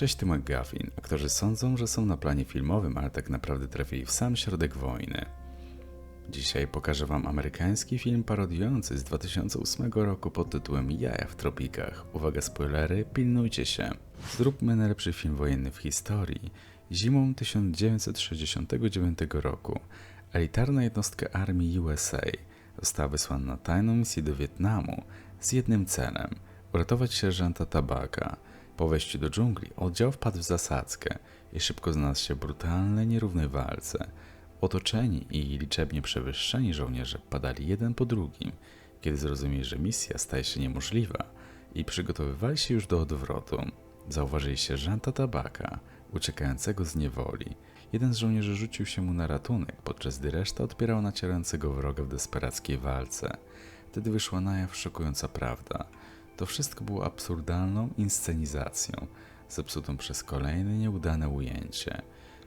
Cześć, tu McGuffin. Aktorzy sądzą, że są na planie filmowym, ale tak naprawdę trafili w sam środek wojny. Dzisiaj pokażę Wam amerykański film parodiujący z 2008 roku pod tytułem Jaja w tropikach. Uwaga, spoilery, pilnujcie się. Zróbmy najlepszy film wojenny w historii. Zimą 1969 roku elitarna jednostka armii USA została wysłana na tajną misję do Wietnamu z jednym celem – uratować sierżanta Tabaka. Po wejściu do dżungli oddział wpadł w zasadzkę i szybko znalazł się w brutalnej, nierównej walce. Otoczeni i liczebnie przewyższeni żołnierze padali jeden po drugim, kiedy zrozumieli, że misja staje się niemożliwa i przygotowywali się już do odwrotu. Zauważyli sierżanta Tabaka, uciekającego z niewoli. Jeden z żołnierzy rzucił się mu na ratunek, podczas gdy reszta odpierała nacierającego wroga w desperackiej walce. Wtedy wyszła na jaw szokująca prawda. To wszystko było absurdalną inscenizacją, zepsutą przez kolejne nieudane ujęcie.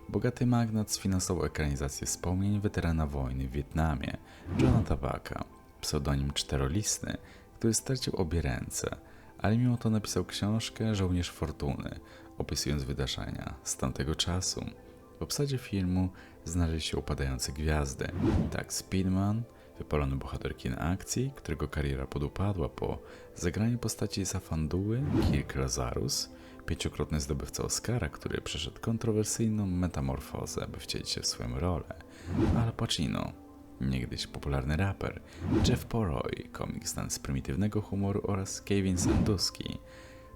Bogaty magnat sfinansował ekranizację wspomnień weterana wojny w Wietnamie, Johna Tabaka, pseudonim Czterolisty, który stracił obie ręce, ale mimo to napisał książkę Żołnierz Fortuny, opisując wydarzenia z tamtego czasu. W obsadzie filmu znaleźli się upadające gwiazdy, tak Speedman, wypalony bohater kin akcji, którego kariera podupadła po zagraniu postaci Zafanduły, Kirk Lazarus, pięciokrotny zdobywca Oscara, który przeszedł kontrowersyjną metamorfozę, by wcielić się w swoją rolę, Al Pacino, niegdyś popularny raper, Jeff Poroy, komik znany z prymitywnego humoru oraz Kevin Sanduski,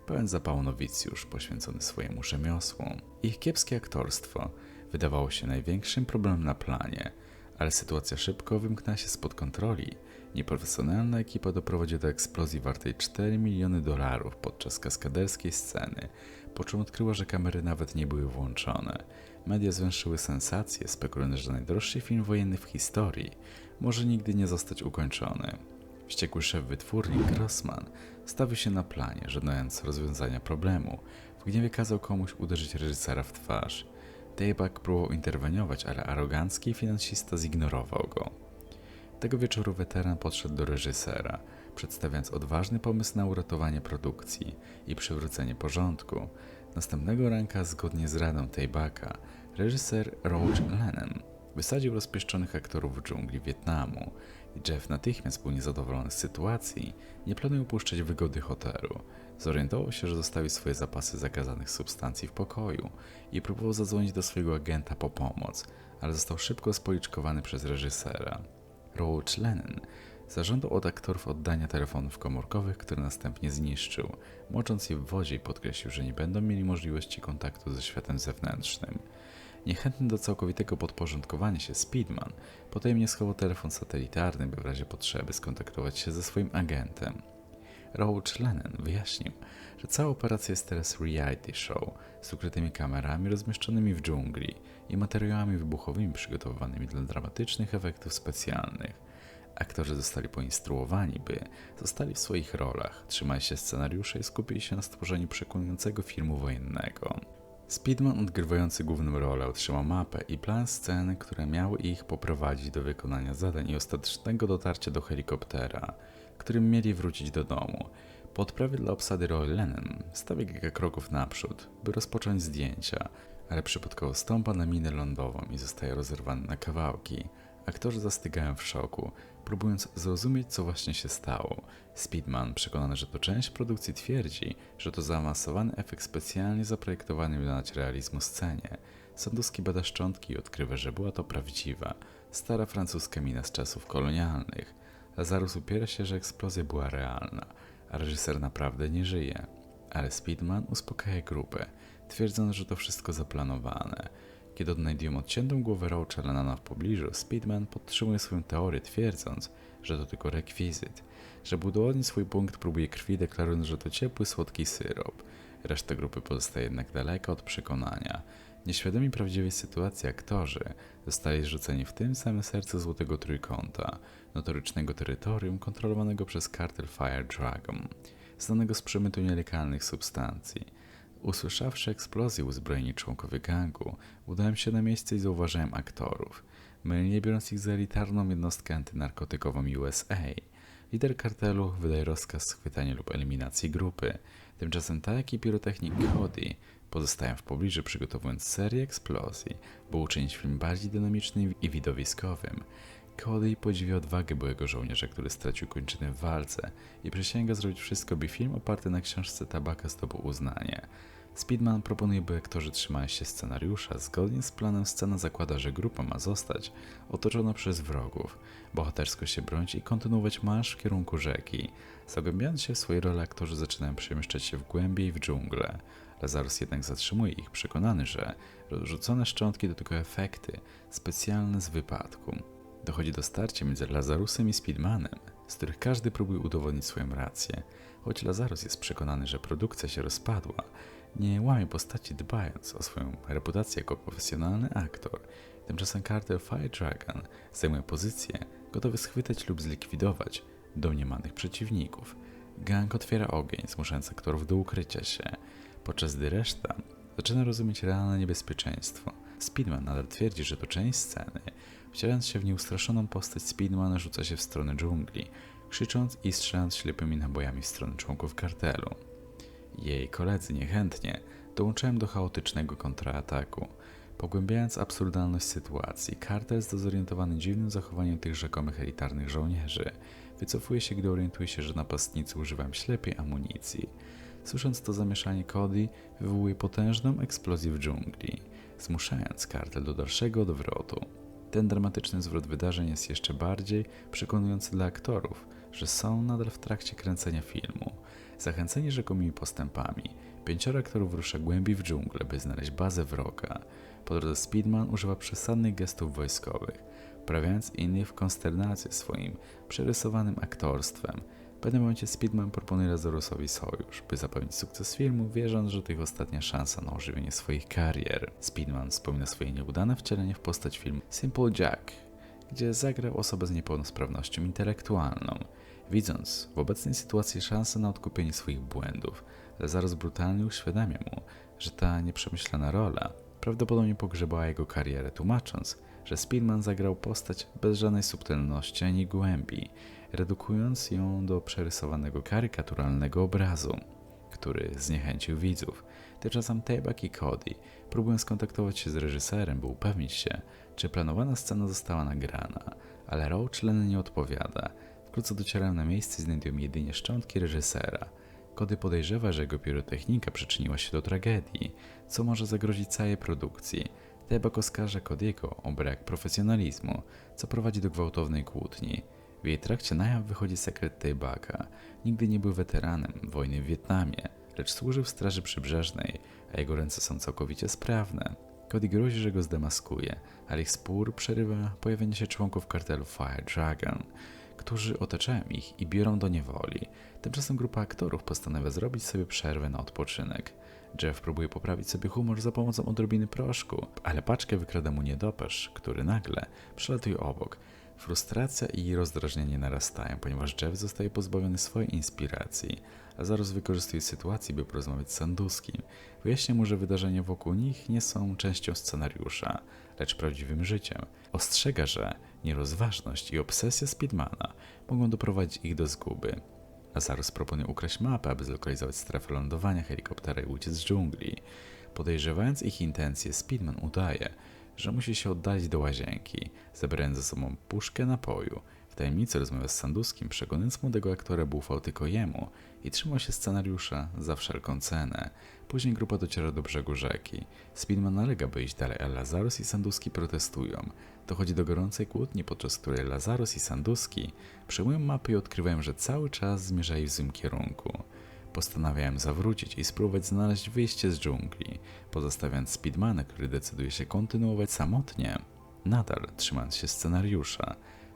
pełen zapału nowicjusz poświęcony swojemu rzemiosłu. Ich kiepskie aktorstwo wydawało się największym problemem na planie, ale sytuacja szybko wymknęła się spod kontroli. Nieprofesjonalna ekipa doprowadziła do eksplozji wartej 4 miliony dolarów podczas kaskaderskiej sceny, po czym odkryła, że kamery nawet nie były włączone. Media zwęszyły sensacje, spekulując, że najdroższy film wojenny w historii może nigdy nie zostać ukończony. Wściekły szef wytwórni Grossman stawił się na planie, żądając rozwiązania problemu. W gniewie kazał komuś uderzyć reżysera w twarz. Dayback próbował interweniować, ale arogancki finansista zignorował go. Tego wieczoru weteran podszedł do reżysera, przedstawiając odważny pomysł na uratowanie produkcji i przywrócenie porządku. Następnego ranka, zgodnie z radą Daybacka, reżyser Roach Lennon wysadził rozpieszczonych aktorów w dżungli Wietnamu i Jeff natychmiast był niezadowolony z sytuacji, nie planując opuszczać wygody hotelu. Zorientował się, że zostawił swoje zapasy zakazanych substancji w pokoju i próbował zadzwonić do swojego agenta po pomoc, ale został szybko spoliczkowany przez reżysera. Roach Lennon zażądał od aktorów oddania telefonów komórkowych, które następnie zniszczył, mocząc je w wodzie i podkreślił, że nie będą mieli możliwości kontaktu ze światem zewnętrznym. Niechętny do całkowitego podporządkowania się Speedman potajemnie schował telefon satelitarny, by w razie potrzeby skontaktować się ze swoim agentem. Roach Lennon wyjaśnił, że cała operacja jest teraz reality show z ukrytymi kamerami rozmieszczonymi w dżungli i materiałami wybuchowymi przygotowanymi dla dramatycznych efektów specjalnych. Aktorzy zostali poinstruowani, by zostali w swoich rolach, trzymali się scenariusza i skupili się na stworzeniu przekonującego filmu wojennego. Speedman odgrywający główną rolę otrzymał mapę i plan sceny, które miały ich poprowadzić do wykonania zadań i ostatecznego dotarcia do helikoptera, którym mieli wrócić do domu. Po odprawie dla obsady Roy Lennon stawia kilka kroków naprzód, by rozpocząć zdjęcia, ale przypadkowo stąpa na minę lądową i zostaje rozerwany na kawałki. Aktorzy zastygają w szoku, próbując zrozumieć, co właśnie się stało. Speedman, przekonany, że to część produkcji, twierdzi, że to zaawansowany efekt specjalnie zaprojektowany, by nadać realizmu scenie. Sanduski bada szczątki i odkrywa, że była to prawdziwa, stara francuska mina z czasów kolonialnych. Lazarus upiera się, że eksplozja była realna, a reżyser naprawdę nie żyje. Ale Speedman uspokaja grupę, twierdząc, że to wszystko zaplanowane. Kiedy odnajdują odciętą głowę Roacha Lennona w pobliżu, Speedman podtrzymuje swoją teorię, twierdząc, że to tylko rekwizyt, że by udowodnić swój punkt próbuje krwi, deklarując, że to ciepły, słodki syrop. Reszta grupy pozostaje jednak daleka od przekonania. Nieświadomi prawdziwej sytuacji aktorzy zostali zrzuceni w tym samym sercu Złotego Trójkąta, notorycznego terytorium kontrolowanego przez kartel Fire Dragon, znanego z przemytu nielegalnych substancji. Usłyszawszy eksplozję uzbrojeni członkowie gangu, udałem się na miejsce i zauważyłem aktorów, mylnie biorąc ich za elitarną jednostkę antynarkotykową USA. Lider kartelu wydaje rozkaz schwytania lub eliminacji grupy. Tymczasem tak i pirotechnik Cody Pozostałem w pobliżu przygotowując serię eksplozji, by uczynić film bardziej dynamicznym i widowiskowym. Cody podziwia odwagę byłego żołnierza, który stracił kończynę w walce i przysięga zrobić wszystko, by film oparty na książce Tabaka zdobył uznanie. Speedman proponuje, by aktorzy trzymali się scenariusza. Zgodnie z planem scena zakłada, że grupa ma zostać otoczona przez wrogów, bohatersko się bronić i kontynuować marsz w kierunku rzeki. Zagłębiając się w swoje role, aktorzy zaczynają przemieszczać się w głębiej w dżunglę. Lazarus jednak zatrzymuje ich, przekonany, że rozrzucone szczątki to tylko efekty specjalne z wypadku. Dochodzi do starcia między Lazarusem i Speedmanem, z których każdy próbuje udowodnić swoją rację. Choć Lazarus jest przekonany, że produkcja się rozpadła, nie łamie postaci dbając o swoją reputację jako profesjonalny aktor. Tymczasem Carter Fire Dragon zajmuje pozycję, gotowy schwytać lub zlikwidować domniemanych przeciwników. Gang otwiera ogień, zmuszając aktorów do ukrycia się, podczas gdy reszta zaczyna rozumieć realne niebezpieczeństwo. Speedman nadal twierdzi, że to część sceny. Wcielając się w nieustraszoną postać, Speedman rzuca się w stronę dżungli, krzycząc i strzelając ślepymi nabojami w stronę członków kartelu. Jej koledzy niechętnie dołączają do chaotycznego kontrataku. Pogłębiając absurdalność sytuacji, Carter zdezorientowany dziwnym zachowaniem tych rzekomych elitarnych żołnierzy. Wycofuje się, gdy orientuje się, że napastnicy używają ślepej amunicji. Słysząc to zamieszanie Cody, wywołuje potężną eksplozję w dżungli, zmuszając kartel do dalszego odwrotu. Ten dramatyczny zwrot wydarzeń jest jeszcze bardziej przekonujący dla aktorów, że są nadal w trakcie kręcenia filmu. Zachęceni rzekomymi postępami, pięcioro aktorów rusza głębiej w dżunglę, by znaleźć bazę wroga. Po drodze Speedman używa przesadnych gestów wojskowych, prawiając innych w konsternację swoim przerysowanym aktorstwem. W pewnym momencie Speedman proponuje Lazarusowi sojusz, by zapewnić sukces filmu, wierząc, że to ich ostatnia szansa na ożywienie swoich karier. Speedman wspomina swoje nieudane wcielenie w postać filmu Simple Jack, gdzie zagrał osobę z niepełnosprawnością intelektualną. Widząc w obecnej sytuacji szansę na odkupienie swoich błędów, Lazarus brutalnie uświadamia mu, że ta nieprzemyślana rola prawdopodobnie pogrzebała jego karierę, tłumacząc, że Speedman zagrał postać bez żadnej subtelności ani głębi, redukując ją do przerysowanego karykaturalnego obrazu, który zniechęcił widzów. Tymczasem Tabak i Cody próbują skontaktować się z reżyserem, by upewnić się, czy planowana scena została nagrana, ale Roach Lennon nie odpowiada. Wkrótce docierają na miejsce i znajdują jedynie szczątki reżysera. Cody podejrzewa, że jego pirotechnika przyczyniła się do tragedii, co może zagrozić całej produkcji. Tebak oskarża Cody'ego o brak profesjonalizmu, co prowadzi do gwałtownej kłótni. W jej trakcie na jaw wychodzi sekret Tebaka. Nigdy nie był weteranem wojny w Wietnamie, lecz służył w Straży Przybrzeżnej, a jego ręce są całkowicie sprawne. Cody grozi, że go zdemaskuje, ale ich spór przerywa pojawienie się członków kartelu Fire Dragon, którzy otaczają ich i biorą do niewoli. Tymczasem grupa aktorów postanawia zrobić sobie przerwę na odpoczynek. Jeff próbuje poprawić sobie humor za pomocą odrobiny proszku, ale paczkę wykrada mu niedopesz, który nagle przelatuje obok. Frustracja i rozdrażnienie narastają, ponieważ Jeff zostaje pozbawiony swojej inspiracji. Lazarus wykorzystuje sytuację, by porozmawiać z Sanduskim. Wyjaśnia mu, że wydarzenia wokół nich nie są częścią scenariusza, lecz prawdziwym życiem. Ostrzega, że nierozważność i obsesja Speedmana mogą doprowadzić ich do zguby. Lazarus proponuje ukraść mapę, aby zlokalizować strefę lądowania helikoptera i uciec z dżungli. Podejrzewając ich intencje, Speedman udaje, że musi się oddalić do łazienki, zabierając ze sobą puszkę napoju. W tajemnicy rozmawia z Sanduskim, przekonując młodego aktora, by ufał tylko jemu i trzymał się scenariusza za wszelką cenę. Później grupa dociera do brzegu rzeki. Speedman nalega, by iść dalej, a Lazarus i Sanduski protestują. Dochodzi do gorącej kłótni, podczas której Lazarus i Sanduski przejmują mapy i odkrywają, że cały czas zmierzają w złym kierunku. Postanawiałem zawrócić i spróbować znaleźć wyjście z dżungli, pozostawiając Speedmana, który decyduje się kontynuować samotnie, nadal trzymając się scenariusza.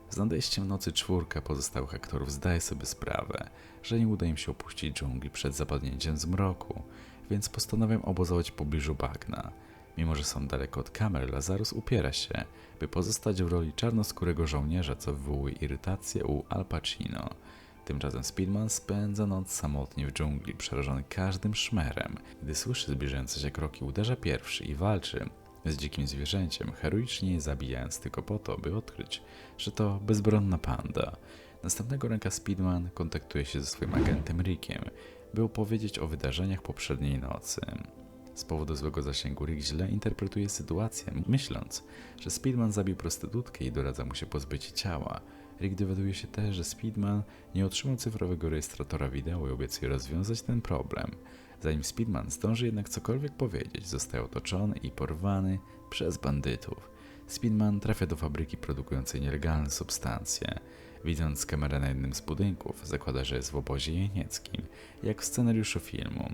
Z nadejściem nocy czwórka pozostałych aktorów zdaje sobie sprawę, że nie uda im się opuścić dżungli przed zapadnięciem zmroku, więc postanawiam obozować w pobliżu bagna. Mimo, że są daleko od kamer, Lazarus upiera się, by pozostać w roli czarnoskórego żołnierza, co wywołuje irytację u Al Pacino. Tymczasem Speedman spędza noc samotnie w dżungli, przerażony każdym szmerem. Gdy słyszy zbliżające się kroki, uderza pierwszy i walczy z dzikim zwierzęciem, heroicznie je zabijając tylko po to, by odkryć, że to bezbronna panda. Następnego ranka Speedman kontaktuje się ze swoim agentem Rickiem, by opowiedzieć o wydarzeniach poprzedniej nocy. Z powodu złego zasięgu Rick źle interpretuje sytuację, myśląc, że Speedman zabił prostytutkę i doradza mu się pozbyć ciała. Rick dowiaduje się też, że Speedman nie otrzymał cyfrowego rejestratora wideo i obiecuje rozwiązać ten problem. Zanim Speedman zdąży jednak cokolwiek powiedzieć, zostaje otoczony i porwany przez bandytów. Speedman trafia do fabryki produkującej nielegalne substancje. Widząc kamerę na jednym z budynków, zakłada, że jest w obozie jenieckim, jak w scenariuszu filmu.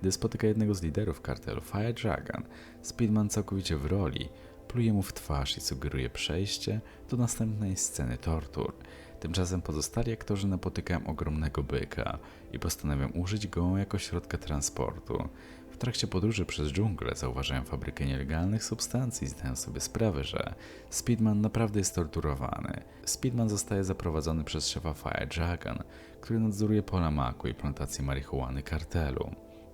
Gdy spotyka jednego z liderów kartelu Fire Dragon, Speedman całkowicie w roli pluje mu w twarz i sugeruje przejście do następnej sceny tortur. Tymczasem pozostali aktorzy napotykają ogromnego byka i postanawiają użyć go jako środka transportu. W trakcie podróży przez dżunglę zauważają fabrykę nielegalnych substancji i zdają sobie sprawę, że Speedman naprawdę jest torturowany. Speedman zostaje zaprowadzony przez szefa Fire Dragon, który nadzoruje pola maku i plantację marihuany kartelu.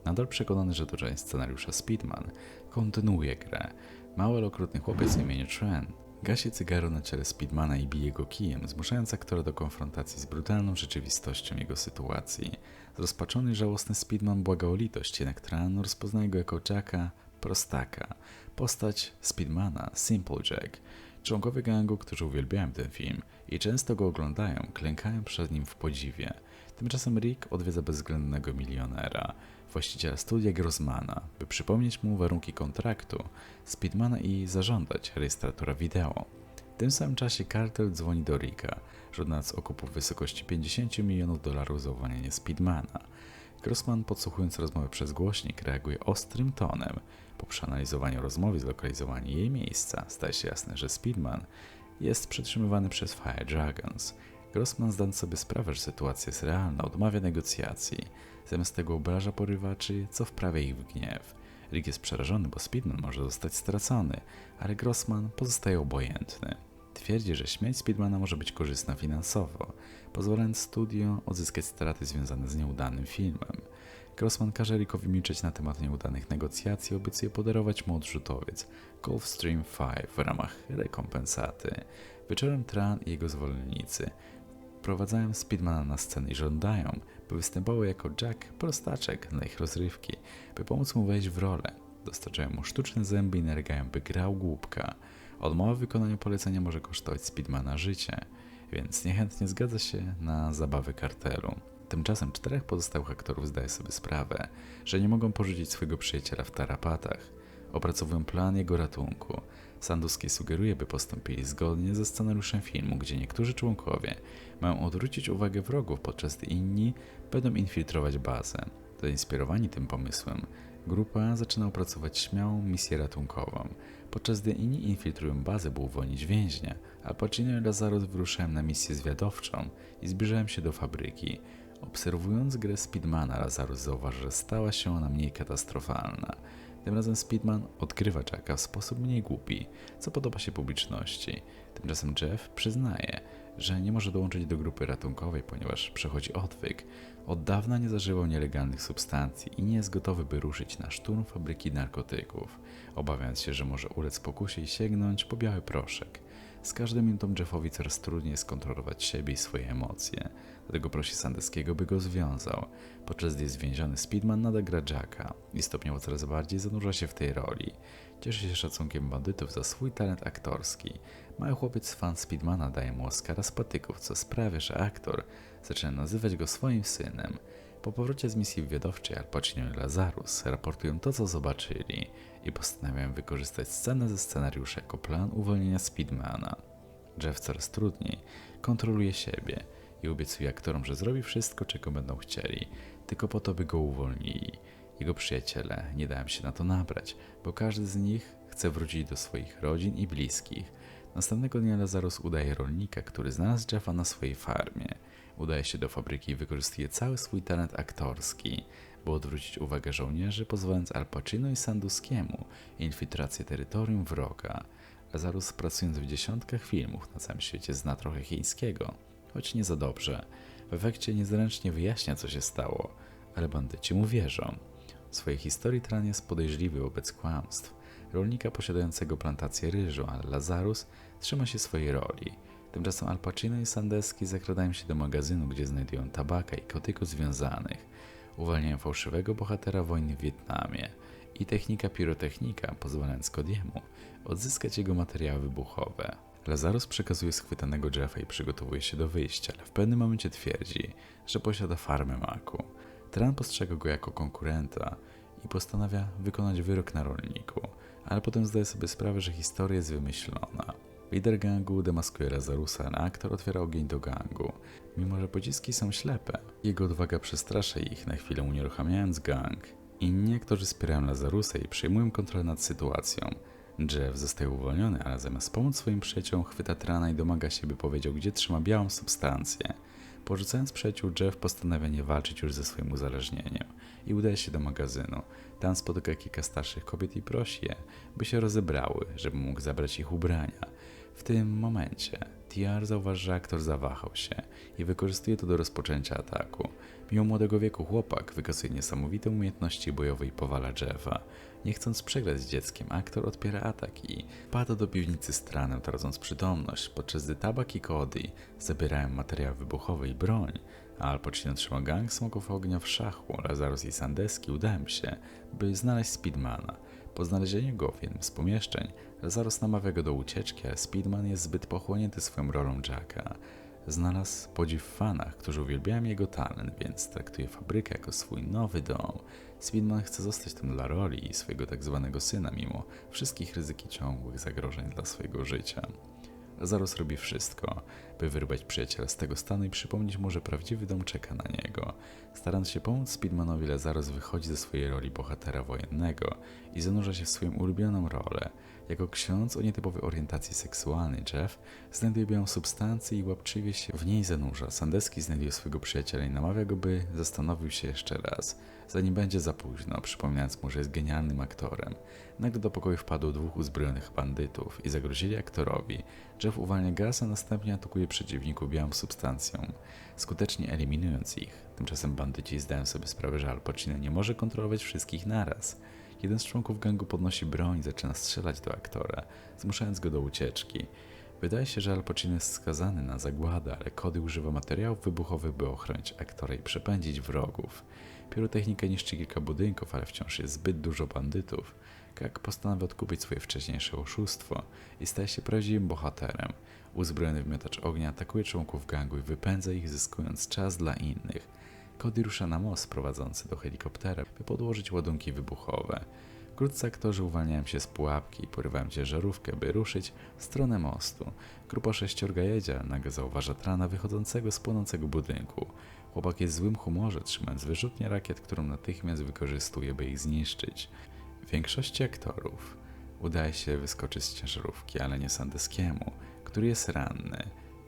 Nadal przekonany, że to część scenariusza Speedman, kontynuuje grę. Mały, okrutny chłopiec o imieniu Tren gasi cygaro na ciele Speedmana i bije go kijem, zmuszając aktora do konfrontacji z brutalną rzeczywistością jego sytuacji. Zrozpaczony i żałosny Speedman błaga o litość, jednak Tran rozpoznaje go jako Jacka Prostaka, postać Speedmana, Simple Jack. Członkowie gangu, którzy uwielbiają ten film i często go oglądają, klękają przed nim w podziwie. Tymczasem Rick odwiedza bezwzględnego milionera, właściciela studia Grossmana, by przypomnieć mu warunki kontraktu Speedmana i zażądać rejestratora wideo. W tym samym czasie kartel dzwoni do Ricka, żądając okupu w wysokości 50 milionów dolarów za uwolnienie Speedmana. Grossman, podsłuchując rozmowę przez głośnik, reaguje ostrym tonem. Po przeanalizowaniu rozmowy i zlokalizowaniu jej miejsca, staje się jasne, że Speedman jest przetrzymywany przez Fire Dragons. Grossman, zdając sobie sprawę, że sytuacja jest realna, odmawia negocjacji. Zamiast tego obraża porywaczy, co wprawia ich w gniew. Rick jest przerażony, bo Speedman może zostać stracony, ale Grossman pozostaje obojętny. Twierdzi, że śmierć Speedmana może być korzystna finansowo, pozwalając studio odzyskać straty związane z nieudanym filmem. Grossman każe Rickowi milczeć na temat nieudanych negocjacji i obiecuje podarować mu odrzutowiec Gulfstream 5 w ramach rekompensaty. Wieczorem Tran i jego zwolennicy wprowadzają Speedmana na scenę i żądają, by występował jako Jack prostaczek dla ich rozrywki, by pomóc mu wejść w rolę. Dostarczają mu sztuczne zęby i narygają, by grał głupka. Odmowa wykonania polecenia może kosztować Speedmana życie, więc niechętnie zgadza się na zabawy kartelu. Tymczasem czterech pozostałych aktorów zdaje sobie sprawę, że nie mogą porzucić swojego przyjaciela w tarapatach. Opracowują plan jego ratunku. Sanduski sugeruje, by postąpili zgodnie ze scenariuszem filmu, gdzie niektórzy członkowie mają odwrócić uwagę wrogów, podczas gdy inni będą infiltrować bazę. Zainspirowani tym pomysłem, grupa zaczyna opracować śmiałą misję ratunkową. Podczas gdy inni infiltrują bazę, by uwolnić więźnia, a Pacino i Lazarus wyruszają na misję zwiadowczą i zbliżają się do fabryki. Obserwując grę Speedmana, Lazarus zauważy, że stała się ona mniej katastrofalna. Tym razem Speedman odkrywa Jacka w sposób mniej głupi, co podoba się publiczności. Tymczasem Jeff przyznaje, że nie może dołączyć do grupy ratunkowej, ponieważ przechodzi odwyk. Od dawna nie zażywał nielegalnych substancji i nie jest gotowy, by ruszyć na szturm fabryki narkotyków, obawiając się, że może ulec pokusie i sięgnąć po biały proszek. Z każdym minutą Jeffowi coraz trudniej skontrolować siebie i swoje emocje, dlatego prosi Sandeskiego, by go związał. Podczas gdy jest więziony, Speedman nadal gra Jacka i stopniowo coraz bardziej zanurza się w tej roli. Cieszy się szacunkiem bandytów za swój talent aktorski. Mały chłopiec fan Speedmana daje mu Oscara z patyków, co sprawia, że aktor zaczyna nazywać go swoim synem. Po powrocie z misji wywiadowczej Al Pacino i Lazarus raportują to, co zobaczyli i postanawiają wykorzystać scenę ze scenariusza jako plan uwolnienia Speedmana. Jeff coraz trudniej kontroluje siebie i obiecuje aktorom, że zrobi wszystko, czego będą chcieli, tylko po to, by go uwolnili. Jego przyjaciele nie dają się na to nabrać, bo każdy z nich chce wrócić do swoich rodzin i bliskich. Następnego dnia Lazarus udaje rolnika, który znalazł Jeffa na swojej farmie. Udaje się do fabryki i wykorzystuje cały swój talent aktorski, by odwrócić uwagę żołnierzy, pozwalając Al Pacino i Sanduskiemu infiltrację terytorium wroga. Lazarus pracując w dziesiątkach filmów na całym świecie zna trochę chińskiego, choć nie za dobrze. W efekcie niezręcznie wyjaśnia, co się stało, ale bandyci mu wierzą. W swojej historii Tran jest podejrzliwy wobec kłamstw. Rolnika posiadającego plantację ryżu, ale Lazarus trzyma się swojej roli. Tymczasem Al Pacino i Sandeski zakradają się do magazynu, gdzie znajdują tabaka i kotyku związanych. Uwalniają fałszywego bohatera wojny w Wietnamie i technika pirotechnika, pozwalając Kodiemu odzyskać jego materiały wybuchowe. Lazarus przekazuje schwytanego Jeffa i przygotowuje się do wyjścia, ale w pewnym momencie twierdzi, że posiada farmę maku. Tran postrzega go jako konkurenta i postanawia wykonać wyrok na rolniku, ale potem zdaje sobie sprawę, że historia jest wymyślona. Lider gangu demaskuje Lazarusa, a aktor otwiera ogień do gangu. Mimo, że pociski są ślepe, jego odwaga przestrasza ich, na chwilę unieruchamiając gang. Inni aktorzy wspierają Lazarusa i przejmują kontrolę nad sytuacją. Jeff zostaje uwolniony, ale zamiast pomóc swoim przyjaciołom chwyta Trana i domaga się, by powiedział, gdzie trzyma białą substancję. Porzucając przyjaciół, Jeff postanawia nie walczyć już ze swoim uzależnieniem i udaje się do magazynu. Tam spotyka kilka starszych kobiet i prosi je, by się rozebrały, żeby mógł zabrać ich ubrania. W tym momencie TR zauważy, że aktor zawahał się i wykorzystuje to do rozpoczęcia ataku. Mimo młodego wieku chłopak wykazuje niesamowite umiejętności bojowe i powala Jeffa. Nie chcąc przegrać z dzieckiem, aktor odpiera atak i pada do piwnicy z tranem, tracąc przytomność, podczas gdy tabak i Cody zabierają materiały wybuchowe i broń, a Al Pacino trzyma gang smoków ognia w szachu, Lazarus i Sandeski udają się, by znaleźć Speedmana. Po znalezieniu go w jednym z pomieszczeń, Lazarus namawia go do ucieczki, ale Speedman jest zbyt pochłonięty swoją rolą Jacka. Znalazł podziw w fanach, którzy uwielbiają jego talent, więc traktuje fabrykę jako swój nowy dom. Speedman chce zostać tam dla roli i swojego tak zwanego syna, mimo wszystkich ryzyk i ciągłych zagrożeń dla swojego życia. Lazarus robi wszystko, by wyrwać przyjaciela z tego stanu i przypomnieć mu, że prawdziwy dom czeka na niego. Starając się pomóc Speedmanowi, Lazarus wychodzi ze swojej roli bohatera wojennego i zanurza się w swoją ulubioną rolę. Jako ksiądz o nietypowej orientacji seksualnej, Jeff znajduje białą substancję i łapczywie się w niej zanurza. Sandeski znajduje swojego przyjaciela i namawia go, by zastanowił się jeszcze raz, zanim będzie za późno, przypominając mu, że jest genialnym aktorem. Nagle do pokoju wpadło dwóch uzbrojonych bandytów i zagrozili aktorowi. Jeff uwalnia gaz, a następnie atakuje przeciwników białą substancją, skutecznie eliminując ich. Tymczasem bandyci zdają sobie sprawę, że Al Pacino nie może kontrolować wszystkich naraz. Jeden z członków gangu podnosi broń i zaczyna strzelać do aktora, zmuszając go do ucieczki. Wydaje się, że Al Pacino jest skazany na zagładę, ale Cody używa materiałów wybuchowych, by ochronić aktora i przepędzić wrogów. Pirotechnika niszczy kilka budynków, ale wciąż jest zbyt dużo bandytów. Kak postanawia odkupić swoje wcześniejsze oszustwo i staje się prawdziwym bohaterem. Uzbrojony w miotacz ognia atakuje członków gangu i wypędza ich, zyskując czas dla innych. Cody rusza na most prowadzący do helikoptera, by podłożyć ładunki wybuchowe. Wkrótce aktorzy uwalniają się z pułapki i porywają ciężarówkę, by ruszyć w stronę mostu. Grupa sześciorga jedzie, nagle zauważa trana wychodzącego z płonącego budynku. Chłopak jest w złym humorze, trzymając wyrzutnię rakiet, którą natychmiast wykorzystuje, by ich zniszczyć. Większości aktorów udaje się wyskoczyć z ciężarówki, ale nie Sandeskiemu, który jest ranny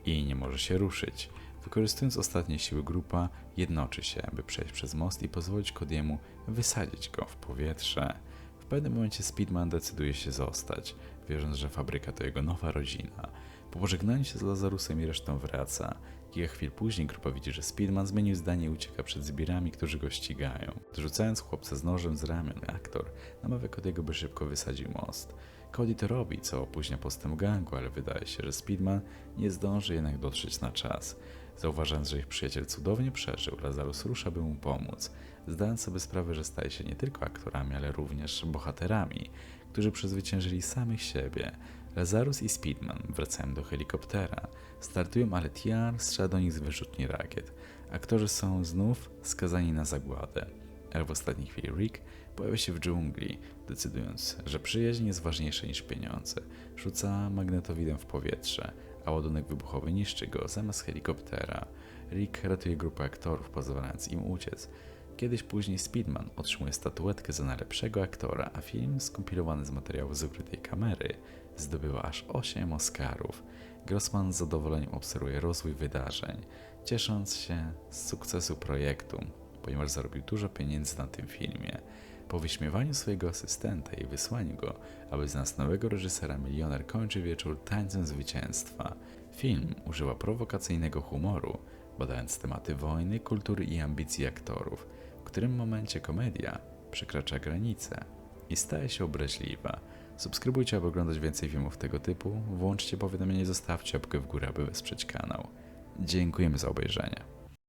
i nie może się ruszyć. Wykorzystując ostatnie siły grupa, jednoczy się, by przejść przez most i pozwolić Kodiemu wysadzić go w powietrze. W pewnym momencie Speedman decyduje się zostać, wierząc, że fabryka to jego nowa rodzina. Po pożegnaniu się z Lazarusem i resztą wraca. Kilka chwil później grupa widzi, że Speedman zmienił zdanie i ucieka przed zbirami, którzy go ścigają. Rzucając chłopca z nożem z ramion, aktor namawia Cody'ego, by szybko wysadził most. Cody to robi, co opóźnia postęp gangu, ale wydaje się, że Speedman nie zdąży jednak dotrzeć na czas. Zauważając, że ich przyjaciel cudownie przeżył, Lazarus rusza, by mu pomóc, zdając sobie sprawę, że staje się nie tylko aktorami, ale również bohaterami, którzy przezwyciężyli samych siebie. Lazarus i Speedman wracają do helikoptera. Startują, ale TR strzela do nich z wyrzutni rakiet. Aktorzy są znów skazani na zagładę. Ale w ostatniej chwili Rick pojawia się w dżungli, decydując, że przyjaźń jest ważniejsza niż pieniądze. Rzuca magnetowidem w powietrze, a ładunek wybuchowy niszczy go zamiast helikoptera. Rick ratuje grupę aktorów, pozwalając im uciec. Kiedyś później Speedman otrzymuje statuetkę za najlepszego aktora, a film skompilowany z materiałów z ukrytej kamery zdobywa aż 8 Oscarów. Grossman z zadowoleniem obserwuje rozwój wydarzeń, ciesząc się z sukcesu projektu, ponieważ zarobił dużo pieniędzy na tym filmie. Po wyśmiewaniu swojego asystenta i wysłaniu go, aby znaleźć nowego reżysera, milioner kończy wieczór tańcem zwycięstwa. Film używa prowokacyjnego humoru, badając tematy wojny, kultury i ambicji aktorów, w którym momencie komedia przekracza granice i staje się obraźliwa. Subskrybujcie, aby oglądać więcej filmów tego typu. Włączcie powiadomienie, zostawcie łapkę w górę, aby wesprzeć kanał. Dziękujemy za obejrzenie.